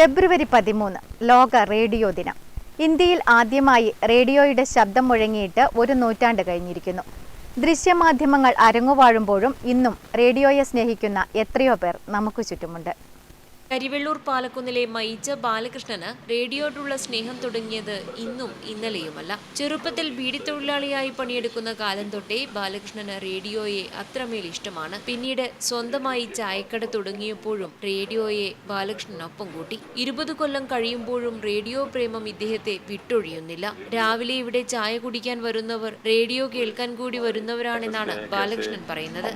ഫെബ്രുവരി പതിമൂന്ന് ലോക റേഡിയോ ദിനം. ഇന്ത്യയിൽ ആദ്യമായി റേഡിയോയുടെ ശബ്ദം മുഴങ്ങിയിട്ട് ഒരു നൂറ്റാണ്ട് കഴിഞ്ഞിരിക്കുന്നു. ദൃശ്യമാധ്യമങ്ങൾ അരങ്ങുവാഴുമ്പോഴും ഇന്നും റേഡിയോയെ സ്നേഹിക്കുന്ന എത്രയോ പേർ നമുക്ക് ചുറ്റുമുണ്ട്. കരിവെള്ളൂർ പാലക്കുന്നിലെ മൈജ ബാലകൃഷ്ണന് റേഡിയോയോടുള്ള സ്നേഹം തുടങ്ങിയത് ഇന്നും ഇന്നലെയുമല്ല. ചെറുപ്പത്തിൽ ബീഡിത്തൊഴിലാളിയായി പണിയെടുക്കുന്ന കാലം തൊട്ടേ ബാലകൃഷ്ണന് റേഡിയോയെ അത്രമേൽ ഇഷ്ടമാണ്. പിന്നീട് സ്വന്തമായി ചായക്കട തുടങ്ങിയപ്പോഴും റേഡിയോയെ ബാലകൃഷ്ണനൊപ്പം കൂട്ടി. ഇരുപത് കൊല്ലം കഴിയുമ്പോഴും റേഡിയോ പ്രേമം ഇദ്ദേഹത്തെ വിട്ടൊഴിയുന്നില്ല. രാവിലെ ഇവിടെ ചായ കുടിക്കാൻ വരുന്നവർ റേഡിയോ കേൾക്കാൻ കൂടി വരുന്നവരാണെന്നാണ് ബാലകൃഷ്ണൻ പറയുന്നത്.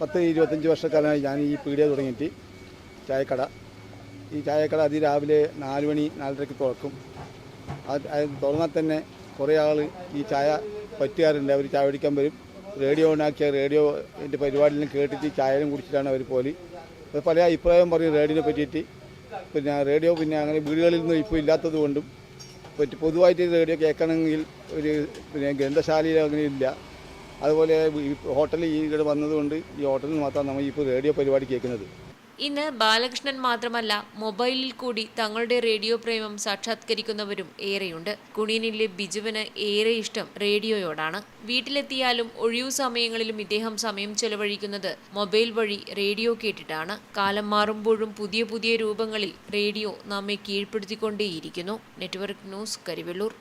പത്ത് ഇരുപത്തഞ്ച് വർഷക്കാലമായി ഞാൻ ഈ പീടിക തുടങ്ങിയിട്ട് ചായക്കട. ഈ ചായക്കട അതിരാവിലെ നാല് മണി നാലരയ്ക്ക് തുറക്കും. അത് തുറന്നാൽ തന്നെ കുറേ ആൾ ഈ ചായ പറ്റുകാറുണ്ട് അവർ ചായ കുടിക്കാൻ വരും. റേഡിയോ ഉണ്ടാക്കിയ റേഡിയോ എന്റെ പരിപാടിയിലും കേട്ടിട്ട് ചായയും കുടിച്ചിട്ടാണ് അവർ പോലി അത് പല അഭിപ്രായം പറയും റേഡിയോനെ പറ്റിയിട്ട്. പിന്നെ റേഡിയോ പിന്നെ അങ്ങനെ വീടുകളിൽ നിന്ന് ഇപ്പോൾ ഇല്ലാത്തത് കൊണ്ടും. പൊതുവായിട്ട് റേഡിയോ കേൾക്കണമെങ്കിൽ ഒരു പിന്നെ ഗ്രന്ഥശാലയിൽ അങ്ങനെ ഇല്ല. അതുപോലെ ഹോട്ടലിൽ ഈ ഇവിടെ വന്നതുകൊണ്ട് ഈ ഹോട്ടലിൽ മാത്രമാണ് നമ്മൾ ഇപ്പോൾ റേഡിയോ പരിപാടി കേൾക്കുന്നത്. ഇന്ന് ബാലകൃഷ്ണൻ മാത്രമല്ല മൊബൈലിൽ കൂടി തങ്ങളുടെ റേഡിയോ പ്രേമം സാക്ഷാത്കരിക്കുന്നവരും ഏറെയുണ്ട്. കുണിയനിലെ ബിജുവിന് ഏറെ ഇഷ്ടം റേഡിയോയോടാണ്. വീട്ടിലെത്തിയാലും ഒഴിവു സമയങ്ങളിലും ഇദ്ദേഹം സമയം ചെലവഴിക്കുന്നത് മൊബൈൽ വഴി റേഡിയോ കേട്ടിട്ടാണ്. കാലം മാറുമ്പോഴും പുതിയ പുതിയ രൂപങ്ങളിൽ റേഡിയോ നമ്മെ കീഴ്പ്പെടുത്തിക്കൊണ്ടേയിരിക്കുന്നു. Network news Karivellur.